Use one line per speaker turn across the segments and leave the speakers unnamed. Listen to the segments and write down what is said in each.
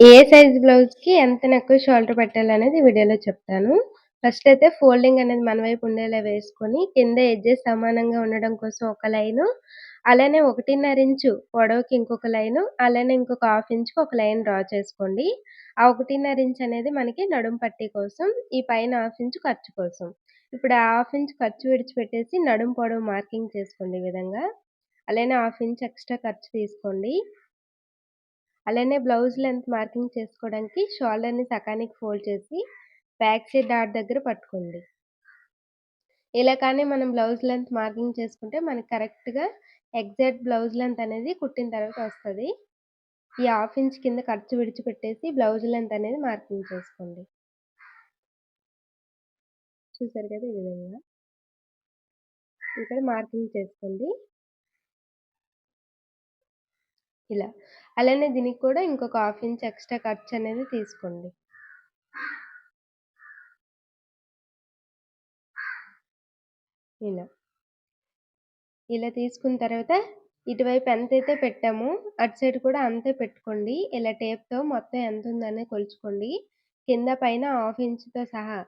ఏ size బ్లౌజ్‌కి ఎంత neck, shoulder పెట్టాలనేది వీడియోలో చెప్తాను. ఫస్ట్ అయితే ఫోల్డింగ్ అనేది మన వైపు ఉండేలా వేసుకొని, కింద ఎడ్జెస్ సమానంగా ఉండడం కోసం ఒక లైను, అలానే 1.5 ఇంచు పొడవుకి ఇంకొక లైను, అలానే ఇంకొక హాఫ్ ఇంచ్‌కి ఒక లైన్ డ్రా చేసుకోండి. ఆ 1.5 ఇంచ్ అనేది మనకి నడుము పట్టీ కోసం, ఈ పైన హాఫ్ ఇంచ్ ఖర్చు కోసం. ఇప్పుడు ఆ హాఫ్ ఇంచ్ ఖర్చు విడిచిపెట్టేసి నడుము పొడవు మార్కింగ్ చేసుకోండి ఈ విధంగా. అలానే హాఫ్ ఇంచ్ ఎక్స్‌ట్రా ఖర్చు తీసుకోండి. అలానే బ్లౌజ్ లెంత్ మార్కింగ్ చేసుకోవడానికి షోల్డర్‌ని సకానికి ఫోల్డ్ చేసి, బ్యాక్ సైడ్ డాట్ దగ్గర పట్టుకోండి. ఇలా కానీ మనం బ్లౌజ్ లెంత్ మార్కింగ్ చేసుకుంటే మనకి కరెక్ట్‌గా ఎగ్జాక్ట్ బ్లౌజ్ లెంత్ అనేది కుట్టిన తర్వాత వస్తుంది ఈ హాఫ్ ఇంచ్ కింద ఖర్చు విడిచిపెట్టేసి బ్లౌజ్ లెంత్ అనేది మార్కింగ్ చేసుకోండి. చూసారు కదా! ఈ విధంగా. ఇక్కడ మార్కింగ్ చేసుకోండి. ఇలా. అలానే దీనికి కూడా ఇంకొక హాఫ్ ఇంచ్ ఎక్స్‌ట్రా ఖర్చు అనేది తీసుకోండి. ఇలా. ఇలా తీసుకున్న తర్వాత ఇటువైపు ఎంతైతే పెట్టామో అటు సైడ్ కూడా అంతే పెట్టుకోండి. ఇలా టేప్‌తో మొత్తం ఎంత ఉందనే కొలుచుకోండి. కింద పైన హాఫ్ ఇంచ్‌తో సహా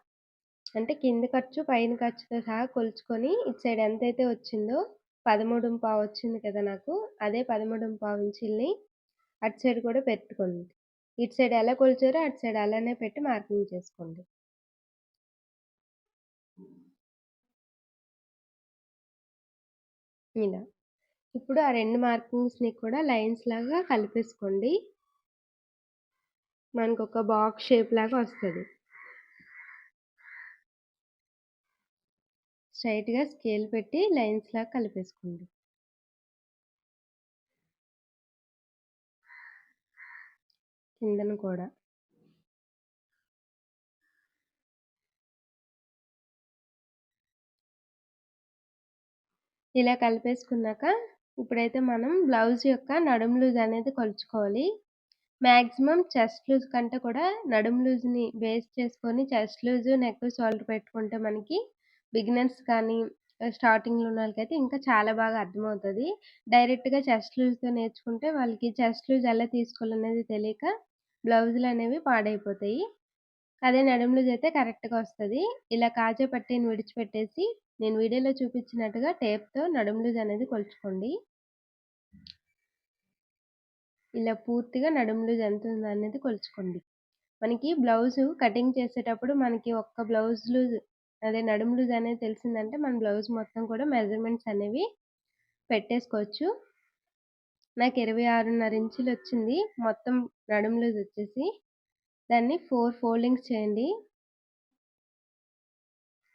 అంటే కింద ఖర్చు, పైన ఖర్చుతో సహా కొలుచుకొని ఇటు సైడ్ ఎంతైతే వచ్చిందో 13.5 వచ్చింది కదా నాకు. అదే 13.5 ఇంచుల్ని అటు సైడ్ కూడా పెట్టుకోండి. ఇటు సైడ్ ఎలా కొలిచారో అటు సైడ్ అలానే పెట్టి మార్కింగ్ చేసుకోండి. ఇలా. ఇప్పుడు ఆ రెండు మార్కింగ్స్‌ని కూడా లైన్స్ లాగా కలిపేసుకోండి. మనకొక బాక్స్ షేప్ లాగా వస్తుంది స్ట్రైట్గా స్కేల్ పెట్టి లైన్స్ లాగా కలిపేసుకోండి. కిందన కూడా. ఇలా కలిపేసుకున్నాక ఇప్పుడైతే మనం బ్లౌజ్ యొక్క నడుము లూజ్ అనేది కొలుచుకోవాలి. మాక్సిమం చెస్ట్ లూజ్ కంటే కూడా నడుము లూజ్‌ని బేస్ చేసుకొని చెస్ట్ లూజ్, నెక్, షోల్డర్ పెట్టుకుంటే మనకి బిగినర్స్ కానీ ఆహ్, స్టార్టింగ్‌లో ఉన్నోళ్ళకైతే ఇంకా చాలా బాగా అర్థమవుతుంది డైరెక్ట్‌గా చెస్ట్ లూజ్‌తో నేర్చుకుంటే వాళ్ళకి చెస్ట్ లూజ్ ఎలా తీసుకోవాలనేది తెలియక బ్లౌజులు అనేవి పాడైపోతాయి. అదే నడుము లూజ్ అయితే కరెక్ట్‌గా వస్తుంది ఇలా కాజా పట్టీని విడిచిపెట్టేసి నేను వీడియోలో చూపించినట్టుగా టేప్‌తో నడుము లూజ్ అనేది కొలుచుకోండి. ఇలా పూర్తిగా నడుము లూజ్ ఎంతుందో అనేది కొలుచుకోండి. మనకి బ్లౌజు కటింగ్ చేసేటప్పుడు మనకి ఒక్క బ్లౌజ్ లూజ్ అదే నడుము లూజ్ అనేది తెలిసిందంటే మన బ్లౌజ్ మొత్తం కూడా మెజర్‌మెంట్స్ అనేవి పెట్టేసుకోవచ్చు. నాకు 26.5 ఇంచులు వచ్చింది. మొత్తం నడుము లూజ్ వచ్చేసి. దాన్ని ఫోర్ ఫోల్డింగ్స్ చేయండి.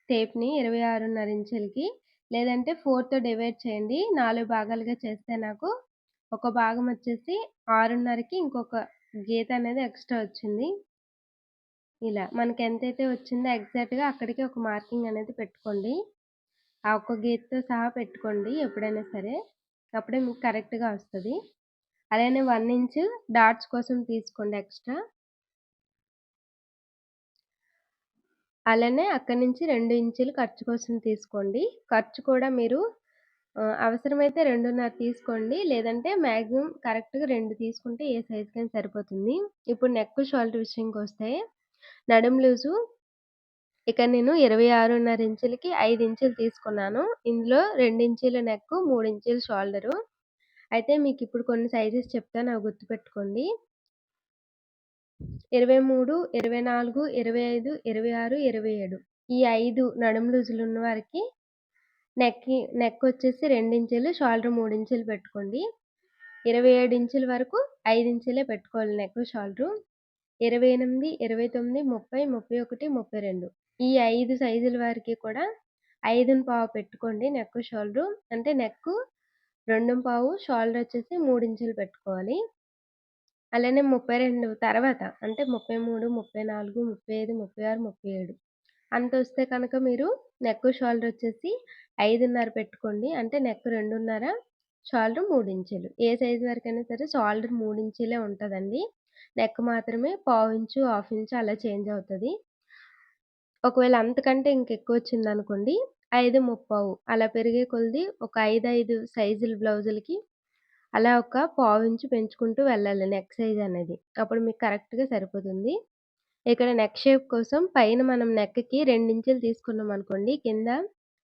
టేప్‌ని 26.5 ఇంచులకి లేదంటే ఫోర్తో డివైడ్ చేయండి. నాలుగు భాగాలుగా చేస్తే నాకు ఒక భాగం వచ్చేసి 6.5కి ఇంకొక గీత అనేది ఎక్స్‌ట్రా వచ్చింది. ఇలా మనకి ఎంతైతే వచ్చిందో ఎగ్జాక్ట్‌గా అక్కడికి ఒక మార్కింగ్ అనేది పెట్టుకోండి. ఆ ఒక్క గీతతో సహా పెట్టుకోండి ఎప్పుడైనా సరే. అప్పుడే మీకు కరెక్ట్‌గా వస్తుంది అలానే వన్ ఇంచ్ డాట్స్ కోసం తీసుకోండి ఎక్స్‌ట్రా. అలానే అక్కడి నుంచి రెండు ఇంచులు ఖర్చు కోసం తీసుకోండి. ఖర్చు కూడా మీరు అవసరమైతే 2.5 తీసుకోండి. లేదంటే మ్యాక్సిమం కరెక్ట్‌గా రెండు తీసుకుంటే ఏ సైజ్‌కైనా సరిపోతుంది. ఇప్పుడు నెక్, షోల్డర్ విషయంకొస్తే నడుం లూజు ఇక నేను ఇరవై ఆరున్నర ఇంచులకి ఐదు ఇంచులు తీసుకున్నాను. ఇందులో రెండు ఇంచుల నెక్ మూడు ఇంచుల షోల్డరు అయితే మీకు ఇప్పుడు కొన్ని సైజెస్ చెప్తాను అవి గుర్తుపెట్టుకోండి. ఇరవై మూడు ఇరవై నాలుగు ఇరవై ఐదు ఇరవై ఆరు ఇరవై ఏడు. ఈ ఐదు నడుము లూజులు ఉన్న వారికి నెక్ నెక్ వచ్చేసి ఇంచులు షోల్డర్ మూడు ఇంచులు పెట్టుకోండి. ఇరవై ఏడు ఇంచుల వరకు ఐదు ఇంచులే పెట్టుకోవాలి నెక్ షోల్డరు ఇరవై ఎనిమిది ఇరవై తొమ్మిది ముప్పై ముప్పై ఒకటి ముప్పై రెండు. ఈ ఐదు సైజుల వారికి కూడా 5.5 పెట్టుకోండి నెక్, షోల్డర్ అంటే నెక్ 2.5 షోల్డర్ వచ్చేసి మూడు ఇంచులు పెట్టుకోవాలి. అలానే 32 తర్వాత అంటే ముప్పై మూడు ముప్పై నాలుగు ముప్పై ఐదు ముప్పై ఆరు ముప్పై ఏడు అంత వస్తే కనుక మీరు నెక్, షోల్డర్ వచ్చేసి 5.5 పెట్టుకోండి. అంటే నెక్ 2.5 షోల్డర్ మూడు ఇంచులు. ఏ సైజ్ వరకైనా సరే షోల్డర్ మూడు ఇంచులే ఉంటుందండి నెక్ మాత్రమే పావు ఇంచు, హాఫ్ ఇంచు అలా చేంజ్ అవుతుంది ఒకవేళ అంతకంటే ఇంకెక్కువ వచ్చిందనుకోండి 5.35 అలా పెరిగే కొలిది ఒక 5, 5 సైజుల బ్లౌజులకి అలా ఒక పావించు పెంచుకుంటూ వెళ్ళాలి నెక్ సైజ్ అనేది. అప్పుడు మీకు కరెక్ట్‌గా సరిపోతుంది. ఇక్కడ నెక్ షేప్ కోసం పైన మనం నెక్‌కి 2 ఇంచులు తీసుకున్నామనుకోండి కింద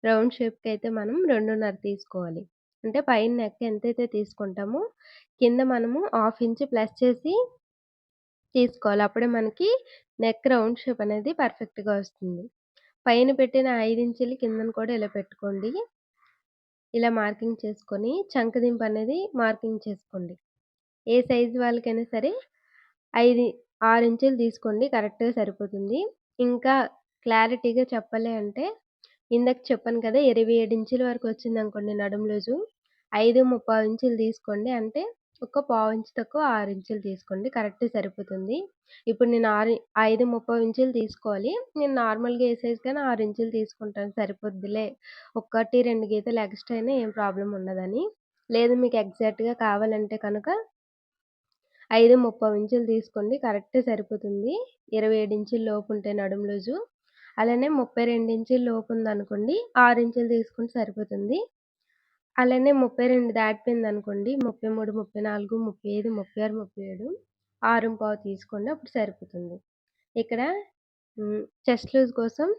రౌండ్ షేప్కి అయితే మనం 2.5 తీసుకోవాలి. అంటే పైన నెక్ ఎంతైతే తీసుకుంటామో కింద మనము హాఫ్ ఇంచ్ ప్లస్ చేసి తీసుకోవాలి. అప్పుడే మనకి నెక్ రౌండ్ షేప్ అనేది పర్ఫెక్ట్‌గా వస్తుంది. పైన పెట్టిన 5 ఇంచులు కిందను కూడా ఇలా పెట్టుకోండి. ఇలా మార్కింగ్ చేసుకొని చంకదింపు అనేది మార్కింగ్ చేసుకోండి. ఏ సైజు వాళ్ళకైనా సరే 5 6 ఇంచులు తీసుకోండి కరెక్ట్‌గా సరిపోతుంది. ఇంకా క్లారిటీగా చెప్పాలి అంటే ఇందాక చెప్పాను కదా! 27 ఇంచుల వరకు వచ్చింది అనుకోండి నడుము లూజు 5 ఇంచులు తీసుకోండి. అంటే ఒక పావించు తక్కువ ఆరు ఇంచులు తీసుకోండి. కరెక్ట్ సరిపోతుంది. ఇప్పుడు నేను ఆరు ఐదు ముప్పై ఇంచులు తీసుకోవాలి. నేను నార్మల్‌గా ఏ సైజ్‌కైనా 6 ఇంచులు తీసుకుంటాను సరిపోద్దిలే. ఒకటి రెండు గీతలు ఎక్స్‌ట్రా అయినా ఏం ప్రాబ్లం ఉండదని. లేదు మీకు ఎగ్జాక్ట్‌గా కావాలంటే కనుక ఐదు ముప్పై ఇంచులు తీసుకోండి. కరెక్ట్ సరిపోతుంది. 27 ఇంచుల లోపు ఉంటే నడుము లూజు. అలానే 32 ఇంచుల లోపు ఉందనుకోండి ఆరు ఇంచులు తీసుకుంటే సరిపోతుంది. అలానే 32 దాటిపోయిందనుకోండి 33, 34, 35, 36, 37 6.25 తీసుకోండి. అప్పుడు సరిపోతుంది. ఇక్కడ హ్మ్. చెస్ట్ లూజ్ కోసం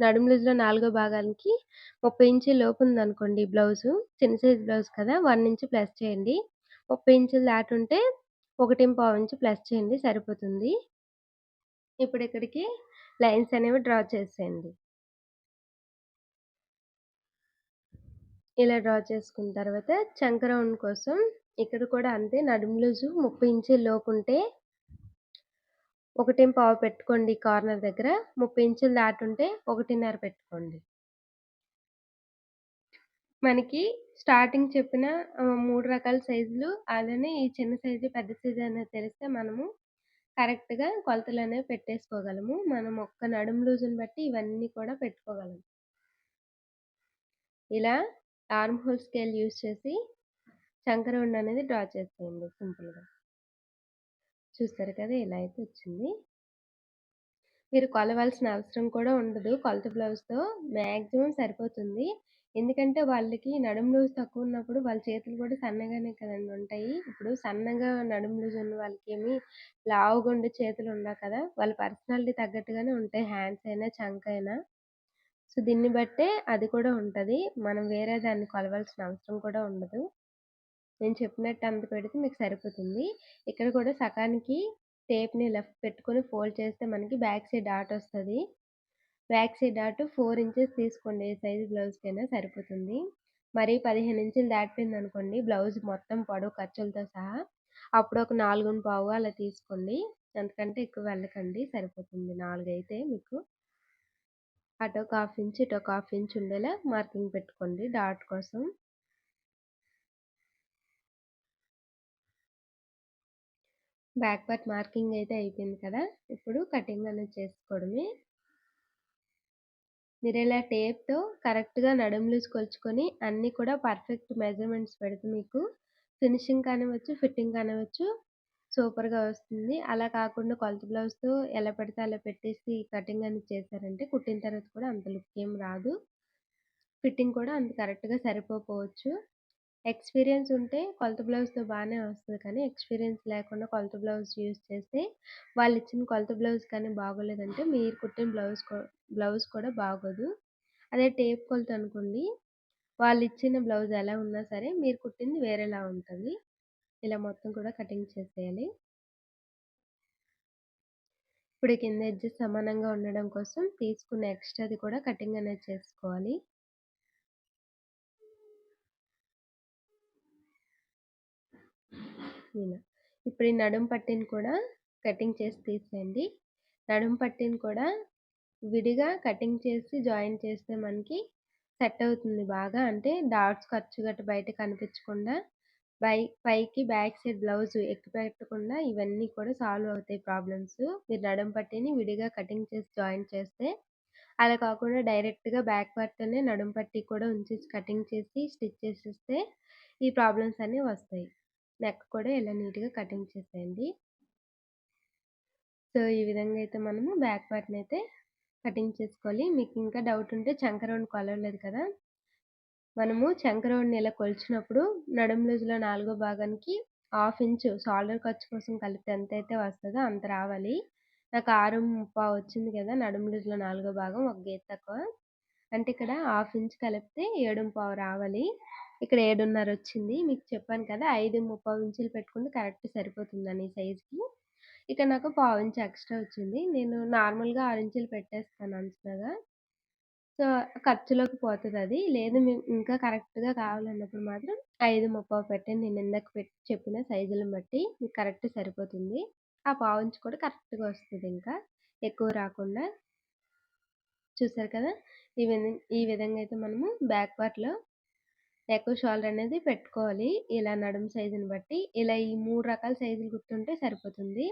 నడుము లూజ్‌లో నాలుగో భాగానికి 30 ఇంచుల లోపు ఉందనుకోండి బ్లౌజు చిన్న సైజ్ బ్లౌజ్ కదా! 1 ఇంచ్ ప్లస్ చేయండి. 30 ఇంచులు దాటుంటే 1.25 ఇంచు ప్లస్ చేయండి సరిపోతుంది. ఇప్పుడు ఇక్కడికి లైన్స్ అనేవి డ్రా చేసేయండి. ఇలా డ్రా చేసుకున్న తర్వాత చంక రౌండ్ కోసం ఇక్కడ కూడా అంతే నడుము లూజు 30 ఇంచుల లోపు ఉంటే 1.25 పెట్టుకోండి కార్నర్ దగ్గర. 30 ఇంచులు దాటుంటే 1.5 పెట్టుకోండి. మనకి స్టార్టింగ్ చెప్పిన మూడు రకాల సైజులు అలానే ఈ చిన్న సైజు, పెద్ద సైజు అనేది తెలిస్తే మనము కరెక్ట్‌గా కొలతలు అనేవి పెట్టేసుకోగలము. మనం ఒక్క నడుము లూజుని బట్టి ఇవన్నీ కూడా పెట్టుకోగలము ఇలా ఆర్మ్ హోల్ స్కేల్ యూజ్ చేసి చంక అనేది డ్రా చేసేయండి సింపుల్‌గా. చూస్తారు కదా! ఇలా అయితే వచ్చింది. మీరు కొలవాల్సిన అవసరం కూడా ఉండదు. కొలత బ్లౌజ్‌తో మ్యాక్సిమం సరిపోతుంది. ఎందుకంటే వాళ్ళకి నడుము లూజ్ తక్కువ ఉన్నప్పుడు వాళ్ళ చేతులు కూడా సన్నగానే కదండి ఉంటాయి. ఇప్పుడు సన్నగా నడుము లూజ్ ఉన్న వాళ్ళకేమి లావుగా ఉండే చేతులు ఉండవు కదా! వాళ్ళ పర్సనాలిటీ తగ్గట్టుగానే ఉంటాయి హ్యాండ్స్ అయినా, చంక అయినా. సో, దీన్ని బట్టే అది కూడా ఉంటుంది మనం వేరే దాన్ని కొలవాల్సిన అవసరం కూడా ఉండదు. నేను చెప్పినట్టు అంత పెడితే మీకు సరిపోతుంది. ఇక్కడ కూడా సకానికి టేప్‌ని లెఫ్ట్ పెట్టుకొని ఫోల్డ్ చేస్తే మనకి బ్యాక్ సైడ్ డాట్ వస్తుంది back side dot four inches తీసుకోండి. ఏ సైజు బ్లౌజ్‌కైనా సరిపోతుంది. మరి 15 ఇంచులు దాటిపోయింది అనుకోండి బ్లౌజ్ మొత్తం పొడవు ఖర్చులతో సహా అప్పుడు ఒక 4.25 అలా తీసుకోండి. అంతకంటే ఎక్కువ వెళ్ళకండి సరిపోతుంది. నాలుగు అయితే మీకు. అటు ఒక హాఫ్ ఇంచ్, ఇటు ఒక హాఫ్ ఇంచ్ ఉండేలా మార్కింగ్ పెట్టుకోండి డాట్ కోసం. బ్యాక్ పార్ట్ మార్కింగ్ అయితే అయిపోయింది కదా! ఇప్పుడు కటింగ్ అనేది చేసుకోవడమే. మీరు ఇలా టేప్‌తో కరెక్ట్‌గా నడుము లూజ్ కొలుచుకొని అన్నీ కూడా పర్ఫెక్ట్ మెజర్‌మెంట్స్ పెడితే మీకు ఫినిషింగ్ కానివ్వచ్చు, ఫిట్టింగ్ కానివ్వచ్చు సూపర్‌గా వస్తుంది. అలా కాకుండా కొలత బ్లౌజ్‌తో ఎలా పడితే అలా పెట్టేసి కటింగ్ అనేది చేశారంటే కుట్టిన తర్వాత కూడా అంత లుక్ ఏం రాదు. ఫిట్టింగ్ కూడా అంత కరెక్ట్‌గా సరిపోకపోవచ్చు. ఎక్స్‌పీరియన్స్ ఉంటే కొలత బ్లౌజ్‌తో బాగానే వస్తుంది కానీ ఎక్స్‌పీరియన్స్ లేకుండా కొలత బ్లౌజ్ యూజ్ చేస్తే వాళ్ళు ఇచ్చిన కొలత బ్లౌజ్ కానీ బాగోలేదంటే మీరు కుట్టిన బ్లౌజ్ బ్లౌజ్ కూడా బాగోదు. అదే టేప్ కొలత అనుకోండి వాళ్ళు ఇచ్చిన బ్లౌజ్ ఎలా ఉన్నా సరే మీరు కుట్టింది వేరేలా ఉంటుంది ఇలా మొత్తం కూడా కటింగ్ చేసేయాలి. ఇప్పుడు కింద ఎడ్జెస్ సమానంగా ఉండడం కోసం తీసుకున్న ఎక్స్‌ట్రాది కూడా కటింగ్ అనేది చేసుకోవాలి. ఇలా. ఇప్పుడు ఈ నడుం పట్టిని కూడా కటింగ్ చేసి తీసేయండి. నడుం పట్టిని కూడా విడిగా కటింగ్ చేసి జాయిన్ చేస్తే మనకి సెట్ అవుతుంది బాగా. అంటే డాట్స్ ఖర్చు గట్ట బయట కనిపించకుండా పై పైకి బ్యాక్ సైడ్ బ్లౌజ్ ఎక్కి పెట్టకుండా ఇవన్నీ కూడా సాల్వ్ అవుతాయి ప్రాబ్లమ్స్. మీరు నడుము పట్టీని విడిగా కటింగ్ చేసి జాయిన్ చేస్తే అలా కాకుండా డైరెక్ట్‌గా బ్యాక్ పార్ట్‌తోనే నడుము పట్టీ కూడా ఉంచేసి కటింగ్ చేసి స్టిచ్ చేసేస్తే ఈ ప్రాబ్లమ్స్ అన్నీ వస్తాయి. నెక్ కూడా ఇలా నీట్‌గా కటింగ్ చేసేయండి. సో, ఈ విధంగా అయితే మనము బ్యాక్ పార్ట్ని అయితే కటింగ్ చేసుకోవాలి. మీకు ఇంకా డౌట్ ఉంటే చంక రౌండ్ కొలవలేదు కదా! మనము చంకరోడ్ని ఇలా కొలిచినప్పుడు నడుము లూజులో నాలుగో భాగానికి హాఫ్ ఇంచు షోల్డర్ ఖర్చు కోసం కలిపితే ఎంత అయితే వస్తుందో అంత రావాలి. నాకు 6:35 వచ్చింది కదా! నడుము లూజ్‌లో నాలుగో భాగం ఒక గీత తక్కువ. అంటే ఇక్కడ హాఫ్ ఇంచ్ కలిపితే 7:15 రావాలి. ఇక్కడ 7:30 వచ్చింది. మీకు చెప్పాను కదా! 5:35 ఇంచులు పెట్టుకుంటే కరెక్ట్ సరిపోతుందని ఈ సైజ్‌కి. ఇక్కడ నాకు పావు ఇంచు ఎక్స్‌ట్రా వచ్చింది. నేను నార్మల్‌గా ఆరు ఇంచులు పెట్టేస్తాను అంచనాగా. సో, ఖర్చులోకి పోతుంది అది లేదు మేము ఇంకా కరెక్ట్‌గా కావాలన్నప్పుడు మాత్రం 5:35 పెట్టండి. నేను ఇందాక పెట్టి చెప్పిన సైజులను బట్టి మీకు కరెక్ట్ సరిపోతుంది. ఆ పావుంచి కూడా కరెక్ట్‌గా వస్తుంది ఇంకా ఎక్కువ రాకుండా. చూసారు కదా! ఈ విధంగా ఈ విధంగా అయితే మనము బ్యాక్ పార్ట్‌లో నెక్, షోల్డర్ అనేది పెట్టుకోవాలి. ఇలా నడుము సైజుని బట్టి. ఇలా ఈ మూడు రకాల సైజులు గుర్తుంటే సరిపోతుంది.